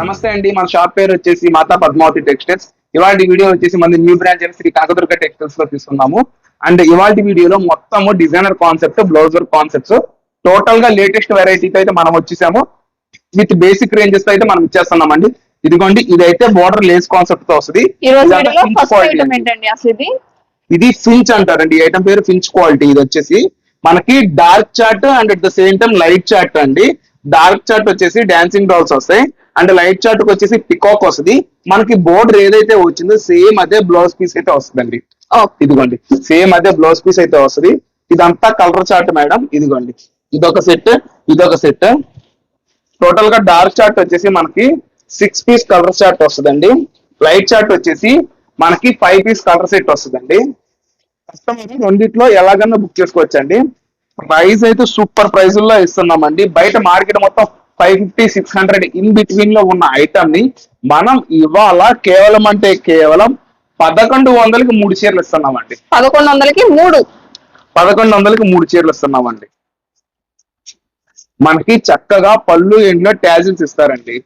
నమస్తే అండి. మన షాప్ పేరు వచ్చేసి మాతా పద్మావతి టెక్స్టైల్స్. ఇవాళ వీడియో వచ్చేసి మన న్యూ బ్రాంచ్ అయిన శ్రీ కనకదుర్గ టెక్స్టైల్స్లో తీసుకున్నాము. అండ్ ఇవాళ వీడియోలో మొత్తము designer concept blouse work concepts. టోటల్గా లేటెస్ట్ వెరైటీతో అయితే మనం వచ్చేసాము. విత్ బేసిక్ రేంజెస్తో అయితే మనం ఇచ్చేస్తున్నామండి. ఇదిగోండి ఇదైతే బోర్డర్ లేస్ కాన్సెప్ట్తో వస్తుంది. ఇది? ఫించ్ అంటారండి. ఈ ఐటమ్ పేరు ఫించ్ క్వాలిటీ ఇది వచ్చేసి. మనకి dark chart and at the same time light chart అండి. డార్క్ చార్ట్ వచ్చేసి డాన్సింగ్ డాల్స్ వస్తాయి. అండ్ లైట్ చార్ట్ వచ్చేసి పికాక్ వస్తుంది. మనకి బోర్డర్ ఏదైతే వచ్చిందో సేమ్ అదే బ్లౌజ్ పీస్ అయితే వస్తుందండి. ఇదిగోండి. సేమ్ అదే బ్లౌజ్ పీస్ అయితే వస్తుంది. ఇదంతా కలర్ చార్ట్ మేడం. ఇదిగోండి. ఇదొక సెట్. ఇదొక సెట్. టోటల్గా డార్క్ చార్ట్ వచ్చేసి మనకి సిక్స్ పీస్ కలర్ చార్ట్ వస్తుందండి. లైట్ చార్ట్ వచ్చేసి మనకి ఫైవ్ పీస్ కలర్ సెట్ వస్తుందండి. కస్టమర్ రెండిట్లో ఎలాగన్నా బుక్ చేసుకోవచ్చండి. ప్రైస్ అయితే సూపర్ ప్రైస్లో ఇస్తున్నామండి. బయట మార్కెట్ మొత్తం five fifty six hundred in బిట్వీన్లో ఉన్న ఐటమ్ని మనం ఇవాళ కేవలం అంటే కేవలం పదకొండు వందలకి మూడు చీరలు ఇస్తున్నామండి. పదకొండు వందలకి మూడు. పదకొండు వందలకి మూడు చీరలు ఇస్తున్నామండి. మనకి చక్కగా పళ్ళు ఎండ్లో ట్యాజిల్స్ ఇస్తారండి.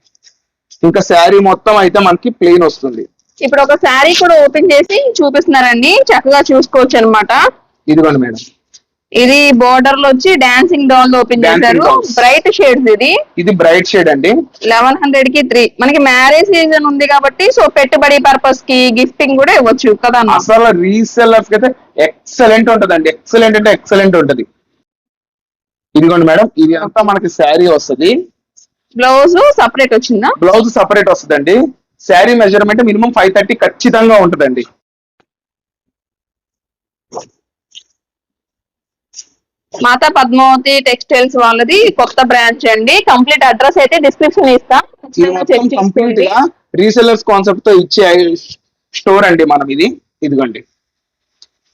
ఇంకా శారీ మొత్తం అయితే మనకి ప్లెయిన్ వస్తుంది. ఇప్పుడు ఒక శారీ కూడా ఓపెన్ చేసి చూపిస్తున్నారండి. చక్కగా చూసుకోవచ్చు అన్నమాట. ఇదిగోండి మేడం. ఇది బోర్డర్లో వచ్చి డాన్సింగ్ డాల్ ఓపెన్ చేశారు. బ్రైట్ షేడ్స్ ఇది. ఇది బ్రైట్ షేడ్ అండి. లెవెన్ హండ్రెడ్కి త్రీ మనకి మ్యారేజ్ సీజన్ ఉంది కాబట్టి సో పెట్టుబడి పర్పస్కి గిఫ్టింగ్ కూడా ఇవ్వచ్చు కదా? అసలు రీసెల్లర్స్ అయితే ఎక్సలెంట్ ఉంటదండి. ఎక్సలెంట్ అంటే ఎక్సలెంట్ ఉంటది. ఇదిగోండి మేడం ఇది అంతా మనకి శారీ వస్తది. బ్లౌజ్ సపరేట్ వచ్చిందా? బ్లౌజ్ సపరేట్ వస్తుందండి. Sari measurement minimum five thirty ఖచ్చితంగా ఉంటదండి. మాతా పద్మావతి టెక్స్టైల్స్ వాళ్ళది కొత్త బ్రాంచ్ అండి. కంప్లీట్ అడ్రస్ అయితే డిస్క్రిప్షన్ ఇస్తా. కంప్లీట్. గా రీసెల్లర్స్ కాన్సెప్ట్తో ఇచ్చే స్టోర్ అండి మనం ఇది. ఇదిగోండి.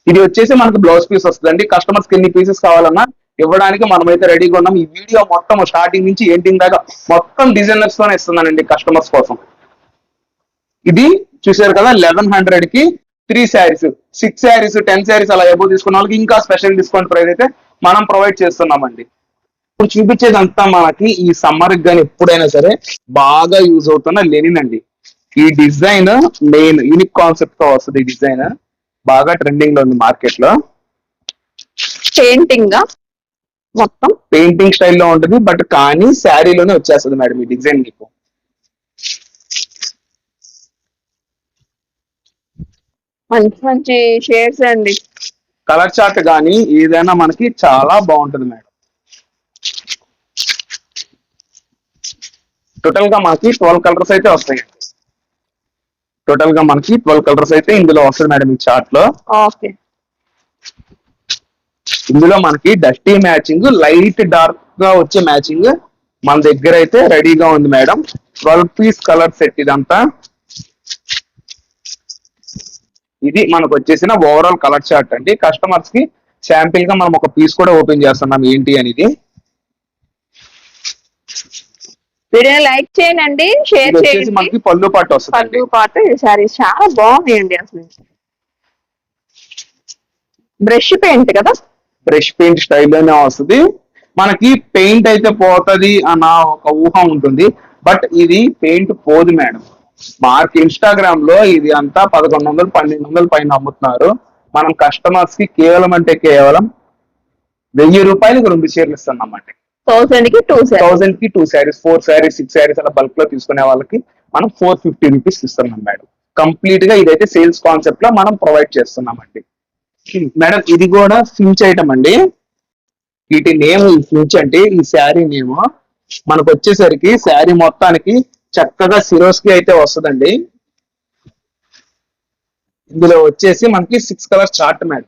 ఇది వచ్చేసి మనకి బ్లౌజ్ పీస్ వస్తుందండి. కస్టమర్స్కి ఎన్ని పీసెస్ కావాలన్నా ఇవ్వడానికి మనమైతే రెడీగా ఉన్నాం. ఈ వీడియో మొత్తం స్టార్టింగ్ నుంచి ఎండింగ్ దాకా మొత్తం డిజైనర్స్ తోనే ఇస్తున్నానండి కస్టమర్స్ కోసం. ఇది చూసారు కదా లెవెన్ హండ్రెడ్కి three saris six saris ten saris అలా ఎబో తీసుకున్న వాళ్ళకి ఇంకా స్పెషల్ డిస్కౌంట్ ప్రైస్ అయితే మనం ప్రొవైడ్ చేస్తున్నామండి. ఇప్పుడు చూపించేదంతా మనకి ఈ సమ్మర్ కానీ ఎప్పుడైనా సరే బాగా యూజ్ అవుతున్న లెనిన్ అండి. ఈ డిజైన్ మెయిన్ యూనిక్ కాన్సెప్ట్తో వస్తుంది ఈ డిజైన్. బాగా ట్రెండింగ్లో ఉంది మార్కెట్లో. పెయింటింగ్గా మొత్తం? పెయింటింగ్ స్టైల్లో ఉంటుంది బట్ కానీ శారీలోనే వచ్చేస్తుంది మేడం ఈ డిజైన్ మీకు. మంచి మంచి షేడ్స్ అండి. కలర్ చార్ట్ కానీ ఏదైనా మనకి చాలా బాగుంటుంది మేడం. టోటల్గా మనకి ట్వెల్వ్ కలర్స్ అయితే వస్తాయి టోటల్గా మనకి ట్వెల్వ్ కలర్స్ అయితే ఇందులో వస్తుంది మేడం ఈ చార్ట్లో. ఓకే. ఇందులో మనకి డస్టీ మ్యాచింగ్ లైట్ డార్క్గా వచ్చే మ్యాచింగ్ మన దగ్గర అయితే రెడీగా ఉంది madam. Twelve piece colour set ఇదంతా. ఇది మనకు వచ్చేసిన ఓవరాల్ కలర్ చార్ట్ అండి. కస్టమర్స్కి శాంపిల్గా మనం ఒక పీస్ కూడా ఓపెన్ చేస్తున్నాం ఏంటి అనేది. వీడియోని లైక్ చేయండి షేర్ చేయండి. మనకి పళ్ళు పాటు వస్తుందండి. పళ్ళు పాటు ఈ సారీస్ చాలా బాగున్నాయండి అసలు. బ్రష్ పెయింట్ కదా? బ్రష్ పెయింట్ స్టైల్లోనే వస్తుంది. మనకి పెయింట్ అయితే పోతది అన్న ఒక ఊహ ఉంటుంది. బట్ ఇది పెయింట్ పోదు మేడం. మార్క్ ఇన్స్టాగ్రామ్లో ఇది అంతా పదకొండు వందలు పన్నెండు వందలు పైన అమ్ముతున్నారు. మనం కస్టమర్స్కి కేవలం అంటే కేవలం వెయ్యి రూపాయలకి రెండు చీరలు ఇస్తున్నామండి థౌసండ్కి two థౌసండ్కి two saris four saris six saris అలా బల్క్లో తీసుకునే వాళ్ళకి మనం ఫోర్ ఫిఫ్టీ రూపీస్ ఇస్తున్నాం మేడం. కంప్లీట్గా ఇదైతే సేల్స్ కాన్సెప్ట్లో మనం ప్రొవైడ్ చేస్తున్నామండి. మేడం ఇది కూడా ఫించ్ ఐటమ్ అండి. వీటి నేమ్ ఈ ఫించ్ అంటే ఈ శారీ నేమ్ మనకు వచ్చేసరికి శారీ మొత్తానికి చక్కగా సిరోస్కి అయితే వస్తుందండి. ఇందులో వచ్చేసి మనకి సిక్స్ కలర్ చార్ట్ మేడం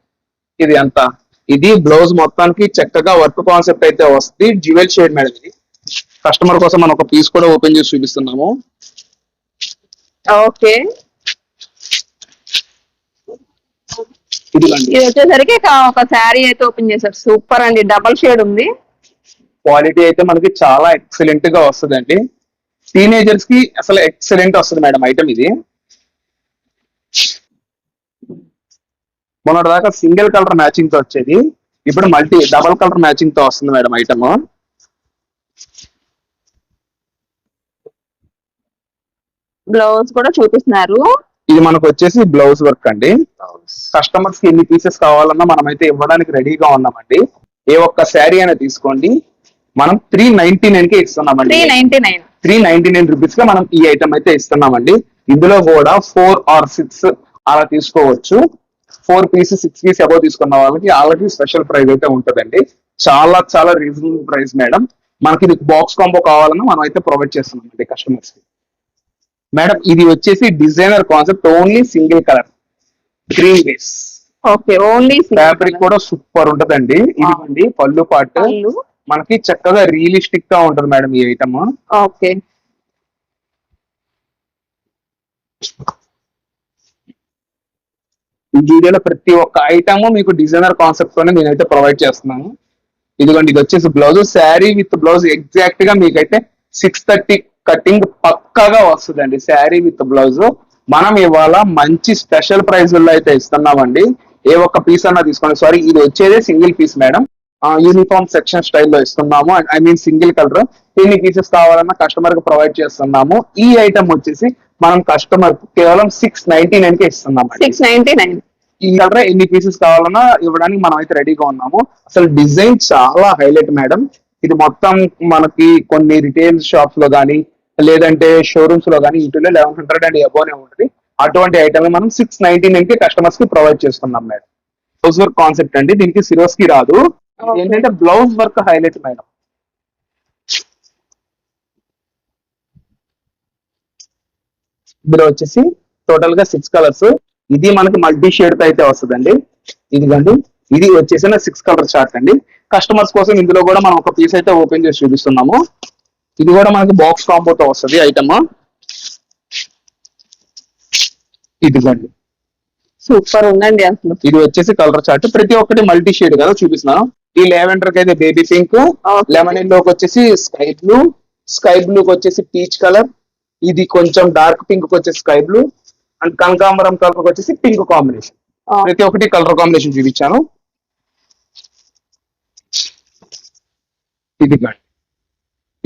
ఇది అంతా ఇది బ్లౌజ్ మొత్తానికి చక్కగా వర్క్ కాన్సెప్ట్ అయితే వస్తుంది. జ్యువెల్ షేడ్ మేడం ఇది. కస్టమర్ కోసం మనం ఒక పీస్ కూడా ఓపెన్ చేసి చూపిస్తున్నాము. ఓకే. ఇది వచ్చేసరికి ఒక- శారీ అయితే ఓపెన్ చేశారు. సూపర్ అండి. డబల్ షేడ్ ఉంది. క్వాలిటీ అయితే మనకి చాలా ఎక్సలెంట్గా వస్తుందండి. టీనేజర్స్కి అసలు ఎక్సలెంట్ వస్తుంది మేడం ఐటమ్ ఇది. మొన్నటి దాకా సింగిల్ కలర్ మ్యాచింగ్తో వచ్చేది. ఇప్పుడు మల్టీ డబల్ కలర్ మ్యాచింగ్తో వస్తుంది మేడం ఐటమ్ బ్లౌజ్ కూడా చూపిస్తున్నారు. ఇది మనకు వచ్చేసి బ్లౌజ్ వర్క్ అండి. కస్టమర్స్కి ఎన్ని పీసెస్ కావాలన్నా మనం అయితే ఇవ్వడానికి రెడీగా ఉన్నామండి. ఏ ఒక్క శారీ అయినా తీసుకోండి. మనం త్రీ నైన్టీ నైన్కి త్రీ ఇస్తున్నామండి. Ninety nine three ninety nine రూపీస్గా మనం ఈ ఐటమ్ అయితే ఇస్తున్నామండి. ఇందులో కూడా ఫోర్ ఆర్ సిక్స్ అలా తీసుకోవచ్చు. Four pieces six piece above తీసుకున్న వాళ్ళకి ఆల్రెడీ స్పెషల్ ప్రైస్ అయితే ఉంటుందండి. చాలా చాలా రీజనబుల్ ప్రైస్ మేడం. మనకి ఇది బాక్స్ కాంబో కావాలన్నా మనం అయితే ప్రొవైడ్ చేస్తున్నామండి కస్టమర్స్కి. మేడం ఇది వచ్చేసి designer concept only single colour green base okay only fabric కూడా సూపర్ ఉంటదండి. ఇదిగోండి పళ్ళు పాటు. మనకి చక్కగా రియలిస్టిక్గా ఉంటది మేడం ఈ ఐటమ్ ఓకే. ఈ వీడియోలో ప్రతి ఒక్క ఐటమ్ మీకు డిజైనర్ కాన్సెప్ట్ తోనే నేనైతే ప్రొవైడ్ చేస్తున్నాను. ఇదిగోండి ఇది వచ్చేసి బ్లౌజ్ శారీ విత్ బ్లౌజ్ ఎగ్జాక్ట్గా మీకైతే సిక్స్ థర్టీ కటింగ్ పక్కాగా వస్తుందండి. శారీ విత్ బ్లౌజ్ మనం ఇవాళ మంచి స్పెషల్ ప్రైస్లో అయితే ఇస్తున్నామండి. ఏ ఒక్క పీస్ అన్నా తీసుకోండి. సారీ ఇది వచ్చేదే single piece madam uniform section స్టైల్లో ఇస్తున్నాము. ఐ మీన్ సింగిల్ కలర్ ఎన్ని పీసెస్ కావాలన్నా కస్టమర్కి ప్రొవైడ్ చేస్తున్నాము. ఈ ఐటమ్ వచ్చేసి మనం కస్టమర్ కేవలం సిక్స్ నైన్టీ నైన్కి ఇస్తున్నాము. సిక్స్ నైన్టీ నైన్ ఈ కలర్ ఎన్ని పీసెస్ కావాలన్నా ఇవ్వడానికి మనం అయితే రెడీగా ఉన్నాము. అసలు డిజైన్ చాలా హైలైట్ మేడం ఇది మొత్తం మనకి కొన్ని రిటైల్ షాప్స్లో కానీ లేదంటే షోరూమ్స్లో కానీ వీటిలో లెవెన్ హండ్రెడ్ అండ్ అబోనే ఉంటుంది. అటువంటి ఐటమ్ మనం సిక్స్ నైన్టీ నైన్కి కస్టమర్స్కి ప్రొవైడ్ చేస్తున్నాం మేడం బ్లౌజ్ వర్క్ కాన్సెప్ట్ అండి. దీనికి సిరోస్కి రాదు. ఏంటంటే బ్లౌజ్ వర్క్ హైలైట్ మేడం. ఇందులో వచ్చేసి టోటల్గా సిక్స్ కలర్స్ ఇది మనకి మల్టీ షేడ్తో అయితే వస్తుందండి. ఇదిగోండి. ఇది వచ్చేసి సిక్స్ కలర్ చార్ట్ అండి. కస్టమర్స్ కోసం ఇందులో కూడా మనం ఒక పీస్ అయితే ఓపెన్ చేసి చూపిస్తున్నాము. ఇది కూడా మనకి బాక్స్ కాంబో తో వస్తుంది ఐటమ్ ఇదిగోండి. సూపర్ ఉందండి అసలు. ఇది వచ్చేసి కలర్ చార్ట్ ప్రతి ఒక్కటి మల్టీ షేడ్ కదా చూపిస్తున్నాను ఈ లెవెండర్కి అయితే బేబీ పింక్. లెమన్ ఎల్లోకి వచ్చేసి స్కై బ్లూ స్కై బ్లూకి వచ్చేసి పీచ్ కలర్ ఇది కొంచెం డార్క్ పింక్ వచ్చేసి స్కై బ్లూ అండ్ కనకాంబరం కలర్ వచ్చేసి పింక్ కాంబినేషన్. ప్రతి ఒక్కటి కలర్ కాంబినేషన్ చూపించాను. ఇది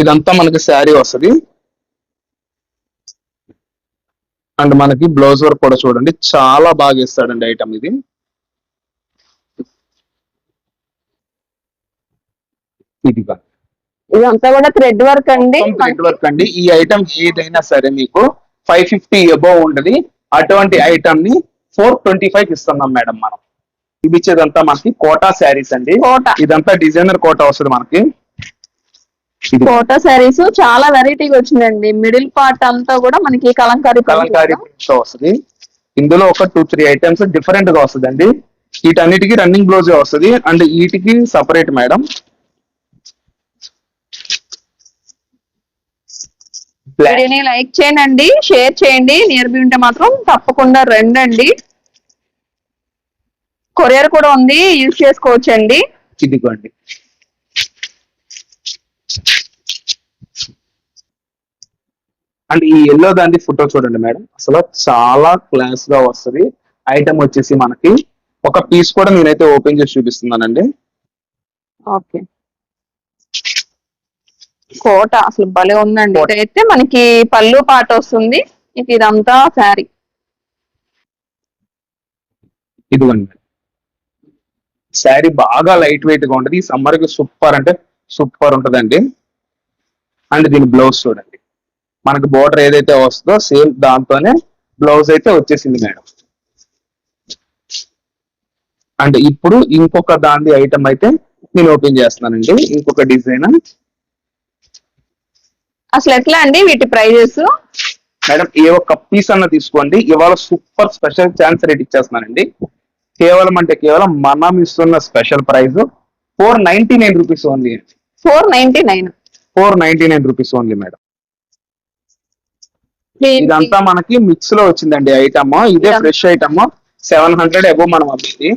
ఇదంతా మనకి శారీ వస్తది. అండ్ మనకి బ్లౌజ్ వర్క్ కూడా చూడండి చాలా బాగా ఇస్తాడండి ఐటమ్ ఇది. ఇది కాండి ఇదంతా కూడా థ్రెడ్ వర్క్ అండి. కంప్లీట్ వర్క్ అండి. ఈ ఐటమ్ ఏదైనా సరే మీకు ఫైవ్ ఫిఫ్టీ అబోవ్ ఉంటది. అటువంటి ఐటమ్ని ఫోర్ ట్వంటీ ఫైవ్ ఇస్తున్నాం మేడం మనం. ఇది ఇచ్చేదంతా మనకి కోటా శారీస్ అండి. కోటా. ఇదంతా డిజైనర్ కోటా వస్తుంది మనకి. కోటా శారీస్ చాలా వెరైటీగా వచ్చిందండి. మిడిల్ పార్ట్ అంతా కూడా మనకి కలంకారీ కలంకారీ వస్తుంది. ఇందులో ఒక టూ త్రీ ఐటమ్స్ డిఫరెంట్గా వస్తుంది అండి వీటన్నిటికి రన్నింగ్ బ్లౌజ్ వస్తుంది. అండ్ వీటికి సపరేట్ మేడం. వీడియోని లైక్ చేయండి షేర్ చేయండి. నియర్ బి ఉంటే మాత్రం తప్పకుండా రండి కొరియర్ కూడా ఉంది యూజ్ చేసుకోవచ్చు అండి ఇదిగోండి. అండ్ ఈ ఎల్లో దాని ఫోటో చూడండి మేడం. అసలు చాలా క్లాస్గా వస్తుంది. ఐటమ్ వచ్చేసి మనకి ఒక పీస్ కూడా నేనైతే ఓపెన్ చేసి చూపిస్తున్నానండి. ఓకే కోట అసలు భలే ఉందండి. అయితే మనకి పళ్ళు పాట వస్తుంది. ఇక ఇదంతా శారీ. ఇదిగోండి. శారీ బాగా లైట్ వెయిట్గా ఉంటది. ఈ సమ్మర్కి సూపర్ అంటే సూపర్ ఉంటదండి. అండ్ దీని బ్లౌజ్ చూడండి. మనకి బోర్డర్ ఏదైతే వస్తుందో సేమ్ దాంతోనే బ్లౌజ్ అయితే వచ్చేసింది మేడం. అండ్ ఇప్పుడు ఇంకొక దాని ఐటమ్ అయితే నేను ఓపెన్ చేస్తున్నానండి. ఇంకొక డిజైన్. అసలు ఎట్లా అండి వీటి ప్రైజెస్? మేడం ఏ ఒక్క పీస్ అన్న తీసుకోండి. ఇవాళ సూపర్ స్పెషల్ ఛాన్స్ రేట్ ఇచ్చేస్తున్నానండి. కేవలం అంటే కేవలం మనం ఇస్తున్న special price four ninety nine rupees only four ninety nine. Four ninety nine rupees only madam. ఇదంతా మనకి మిక్స్లో వచ్చిందండి ఐటమ్. ఇదే fresh item. Seven hundred above మనం అమ్మింది.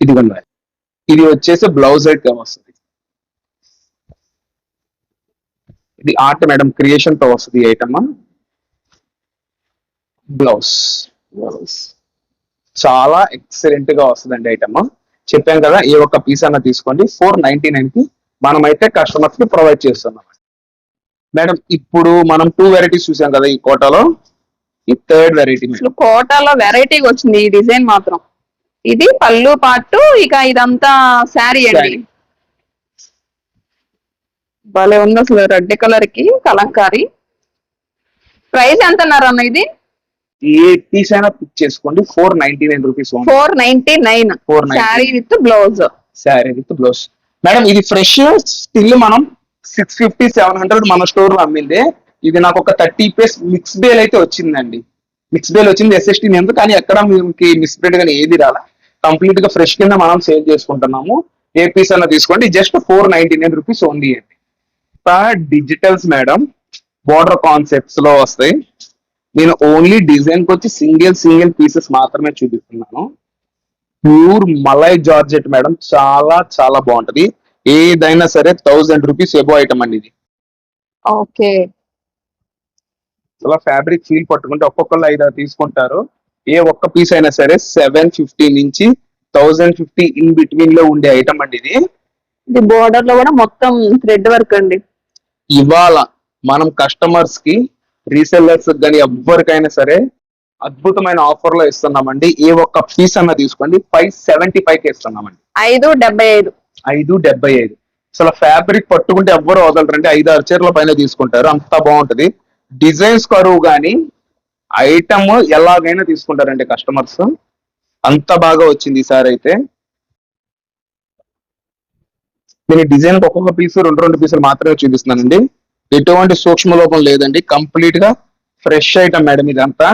ఇదిగోండి. ఇది వచ్చేసి బ్లౌజ్ ఐటమ్ వస్తుంది ఇది ఆర్ట్ మేడం క్రియేషన్తో వస్తుంది ఐటమ్ బ్లౌజ్ చాలా ఎక్సలెంట్గా వస్తుందండి ఐటమ్ చెప్పాం కదా ఏ ఒక్క పీస్ అన్న తీసుకోండి. ఫోర్ నైన్టీ నైన్కి మనమైతే కస్టమర్స్కి ప్రొవైడ్ చేస్తున్నాం. మేడం ఇప్పుడు మనం టూ వెరైటీస్ చూసాం కదా ఈ కోటాలో. ఈ థర్డ్ వెరైటీ కోటాలో వెరైటీగా వచ్చింది ఈ డిజైన్ మాత్రం. ఇది పళ్ళు పాటు ఇక ఇదంతా శారీ అండి. భలే ఉంది అసలు రెడ్ కలర్కి కలంకారీ. ప్రైస్ ఎంత అన్నారు అన్న ఇది? ఏ పీస్ అయినా పిక్ చేసుకోండి. Four ninety nine rupees four ninety nine 499. Sari with blouse sari with blouse madam ఇది ఫ్రెష్ స్టిల్ మనం సిక్స్ ఫిఫ్టీ సెవెన్ హండ్రెడ్ మన స్టోర్లో అమ్మింది. ఇది నాకు ఒక థర్టీ పీస్ మిక్స్ బేల్ అయితే వచ్చిందండి. మిక్స్ బేల్ వచ్చింది ఎస్ఎస్టీ నేమ్ కానీ ఎక్కడ మీకు మిస్ ప్రింట్ కానీ ఏది రాలా. కంప్లీట్గా ఫ్రెష్ కింద మనం సేల్ చేసుకుంటున్నాము. ఏ పీస్ అన్న తీసుకోండి. Just four ninety nine rupees only అండి. డిజిటల్స్ మేడం బోర్డర్ కాన్సెప్ట్స్లో వస్తాయి. నేను ఓన్లీ డిజైన్కి వచ్చి సింగిల్ సింగిల్ పీసెస్ మాత్రమే చూపిస్తున్నాను. ప్యూర్ మలై జార్జెట్ మేడం చాలా చాలా బాగుంటది. ఏదైనా సరే థౌజండ్ రూపీస్ ఎబో ఐటమ్ అండి ఇది. ఓకే. అలా ఫ్యాబ్రిక్ ఫీల్ పట్టుకుంటే ఒక్కొక్కళ్ళు ఐదు తీసుకుంటారు. ఏ ఒక్క పీస్ అయినా సరే సెవెన్ ఫిఫ్టీ నుంచి థౌజండ్ ఫిఫ్టీ ఇన్ బిట్వీన్లో ఉండే ఐటమ్ అండి ఇది. ఇది బోర్డర్లో కూడా మొత్తం థ్రెడ్ వర్క్ అండి. ఇవాళ మనం కస్టమర్స్కి రీసెల్లర్స్ కానీ ఎవ్వరికైనా సరే అద్భుతమైన ఆఫర్లో ఇస్తున్నామండి. ఏ ఒక్క పీస్ అన్న తీసుకోండి. ఫైవ్ సెవెంటీ ఫైవ్కి ఇస్తున్నామండి. ఐదు డెబ్బై ఐదు. ఐదు డెబ్బై ఐదు. అసలు ఫ్యాబ్రిక్ పట్టుకుంటే ఎవ్వరు వదలరండి. ఐదు ఆరు చీరల పైన తీసుకుంటారు. అంత బాగుంటది. డిజైన్స్ కరువు కానీ ఐటమ్ ఎలాగైనా తీసుకుంటారండి కస్టమర్స్ అంత బాగా వచ్చింది ఈసారి అయితే. నేను డిజైన్ ఒక్కొక్క పీస్ రెండు రెండు పీసులు మాత్రమే చూపిస్తున్నానండి. ఎటువంటి సూక్ష్మ లోపం లేదండి. కంప్లీట్గా ఫ్రెష్ ఐటమ్ మేడం ఇదంతా.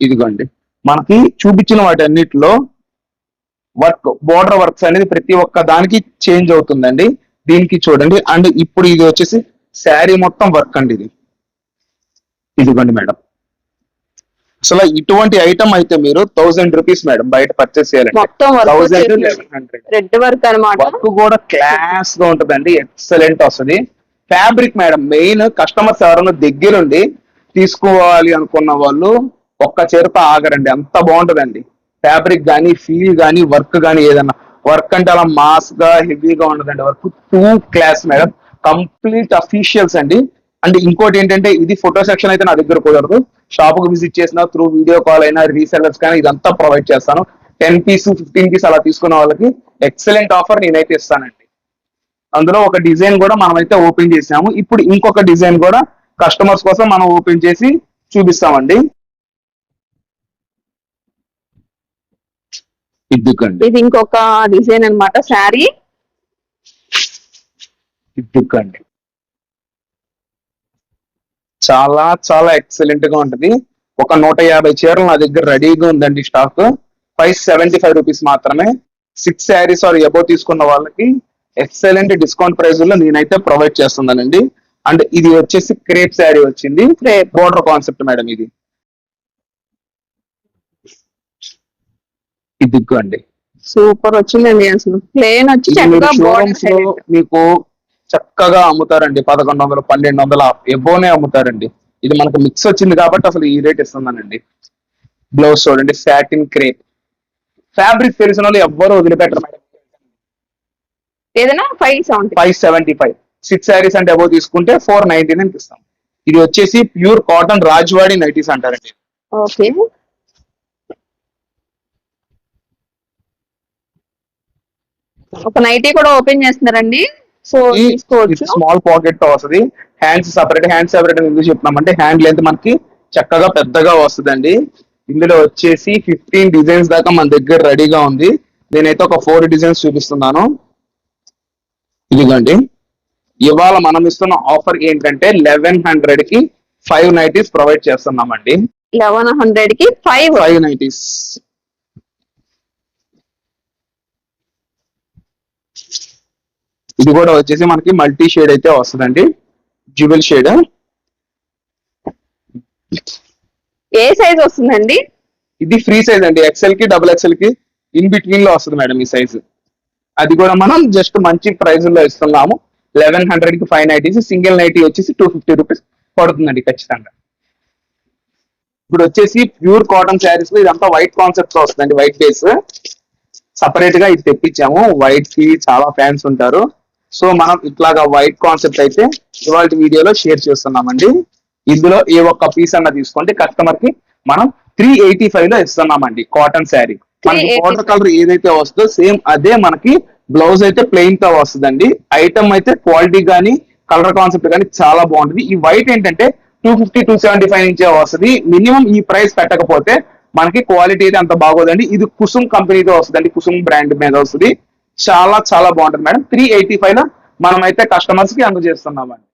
ఇదిగోండి. మనకి చూపించిన వాటి అన్నిటిలో వర్క్ బోర్డర్ వర్క్స్ అనేది ప్రతి ఒక్క దానికి చేంజ్ అవుతుందండి. దీనికి చూడండి. అండ్ ఇప్పుడు ఇది వచ్చేసి శారీ మొత్తం వర్క్ అండి ఇది. ఇదిగోండి మేడం. అసలు ఇటువంటి ఐటమ్ అయితే మీరు థౌసండ్ రూపీస్ మేడం బయట పర్చేస్ చేయాలండి వర్క్ కూడా క్లాస్గా ఉంటదండి. ఎక్సలెంట్ వస్తుంది ఫ్యాబ్రిక్ మేడం మెయిన్ కస్టమర్స్ ఎవరైనా దగ్గరుండి తీసుకోవాలి అనుకున్న వాళ్ళు ఒక్క చీరతో ఆగరండి. అంత బాగుంటదండి. ఫ్యాబ్రిక్ గానీ ఫీల్ గానీ వర్క్ గానీ ఏదన్నా. వర్క్ అంటే అలా మాస్గా హెవీగా ఉండదండి. Work too class madam. Complete officials అండి. అండ్ ఇంకోటి ఏంటంటే ఇది ఫోటో సెక్షన్ అయితే నా దగ్గర కుదరదు. షాప్కు విజిట్ చేసిన త్రూ వీడియో కాల్ అయినా రీసెల్లర్స్ కానీ ఇదంతా ప్రొవైడ్ చేస్తాను. టెన్ పీస్ ఫిఫ్టీన్ పీస్ అలా తీసుకున్న వాళ్ళకి ఎక్సలెంట్ ఆఫర్ నేనైతే ఇస్తానండి. అందులో ఒక డిజైన్ కూడా మనం అయితే ఓపెన్ చేసాము ఇప్పుడు ఇంకొక డిజైన్ కూడా కస్టమర్స్ కోసం మనం ఓపెన్ చేసి చూపిస్తామండి. ఇద్దుకండి. ఇది ఇంకొక డిజైన్ అన్నమాట శారీ. ఇద్దుకండి. చాలా చాలా ఎక్సలెంట్గా ఉంటది. ఒక నూట యాభై చీరలు నా దగ్గర రెడీగా ఉందండి stock five seventy five rupees మాత్రమే. సిక్స్ శారీస్ ఆర్ ఎబో తీసుకున్న వాళ్ళకి ఎక్సలెంట్ డిస్కౌంట్ ప్రైస్లో నేనైతే ప్రొవైడ్ చేస్తున్నానండి. అండ్ ఇది వచ్చేసి క్రేప్ శారీ వచ్చింది. బోర్డర్ కాన్సెప్ట్ మేడం ఇది. ఇది అండి సూపర్ వచ్చిందండి అసలు. ప్లేన్ వచ్చి మీకు చక్కగా అమ్ముతారండి. పదకొండు వందలు పన్నెండు వందల ఎబోనే అమ్ముతారండి. ఇది మనకు మిక్స్ వచ్చింది కాబట్టి అసలు ఈ రేట్ ఇస్తున్నానండి బ్లౌజ్ చూడండి సాటిన్ క్రేప్ ఫ్యాబ్రిక్ తెలిసిన వాళ్ళు ఎవ్వరు వదిలిపెట్టరు మేడం ఏదైనా five seventy five seventy five six saris అంటే అబో తీసుకుంటే ఫోర్ నైన్టీ నైన్ ఇస్తాం. ఇది వచ్చేసి ప్యూర్ కాటన్ రాజ్వాడి నైటీస్ అంటారండి. ఓకే. ఒక నైటీ కూడా ఓపెన్ చేస్తున్నారండి. సో తీసుకోవచ్చు స్మాల్ పాకెట్తో వస్తుంది. హ్యాండ్స్ సపరేట్ హ్యాండ్స్ సపరేట్ ఎందుకు చెప్తున్నామంటే హ్యాండ్ లెంత్ మనకి చక్కగా పెద్దగా వస్తుందండి. ఇందులో వచ్చేసి ఫిఫ్టీన్ డిజైన్స్ దాకా మన దగ్గర రెడీగా ఉంది. నేనైతే ఒక ఫోర్ డిజైన్స్ చూపిస్తున్నాను. ఇదిగోండి. ఇవాళ మనం ఇస్తున్న ఆఫర్ ఏంటంటే లెవెన్ హండ్రెడ్కి ఫైవ్ నైటీస్ ప్రొవైడ్ చేస్తున్నామండి. లెవెన్ హండ్రెడ్కి ఫైవ్ ఫైవ్ నైటీస్ ఇది కూడా వచ్చేసి మనకి మల్టీ షేడ్ అయితే వస్తుందండి. జ్యువెల్ షేడ్ ఏ సైజ్ వస్తుందండి? ఇది ఫ్రీ సైజ్ అండి. ఎక్సెల్కి డబుల్ ఎక్సెల్కి ఇన్ బిట్వీన్లో వస్తుంది మేడం ఈ సైజ్. అది కూడా మనం జస్ట్ మంచి ప్రైస్లో ఇస్తున్నాము. లెవెన్ హండ్రెడ్కి ఫైవ్ నైటీస్ సింగిల్ నైటీ వచ్చేసి టూ ఫిఫ్టీ రూపీస్ పడుతుందండి ఖచ్చితంగా. ఇప్పుడు వచ్చేసి ప్యూర్ కాటన్ శారీస్లో ఇదంతా వైట్ కాన్సెప్ట్లో వస్తుందండి వైట్ బేస్ సపరేట్గా ఇది తెప్పించాము. వైట్కి చాలా ఫ్యాన్స్ ఉంటారు. సో మనం ఇట్లాగా వైట్ కాన్సెప్ట్ అయితే ఇవాళ వీడియోలో షేర్ చేస్తున్నామండి. ఇందులో ఏ ఒక్క పీస్ అన్న తీసుకుంటే కస్టమర్కి మనం త్రీ ఎయిటీ ఫైవ్లో ఇస్తున్నామండి కాటన్ శారీ మనకి 385. బార్డర్ కలర్ ఏదైతే వస్తుందో సేమ్ అదే మనకి బ్లౌజ్ అయితే ప్లెయిన్తో వస్తుందండి. ఐటమ్ అయితే క్వాలిటీ గానీ కలర్ కాన్సెప్ట్ కానీ చాలా బాగుంటుంది. ఈ వైట్ ఏంటంటే two fifty two seventy five నుంచే వస్తుంది. మినిమం ఈ ప్రైస్ పెట్టకపోతే మనకి క్వాలిటీ అయితే అంత బాగోదండి. ఇది కుసుమ్ కంపెనీతో వస్తుందండి. కుసుమ్ బ్రాండ్ మీద వస్తుంది. చాలా చాలా బాగుంటుంది మేడం. త్రీ ఎయిటీ ఫైవ్ మనమైతే మనం అయితే కస్టమర్స్కి అందజేస్తున్నామండి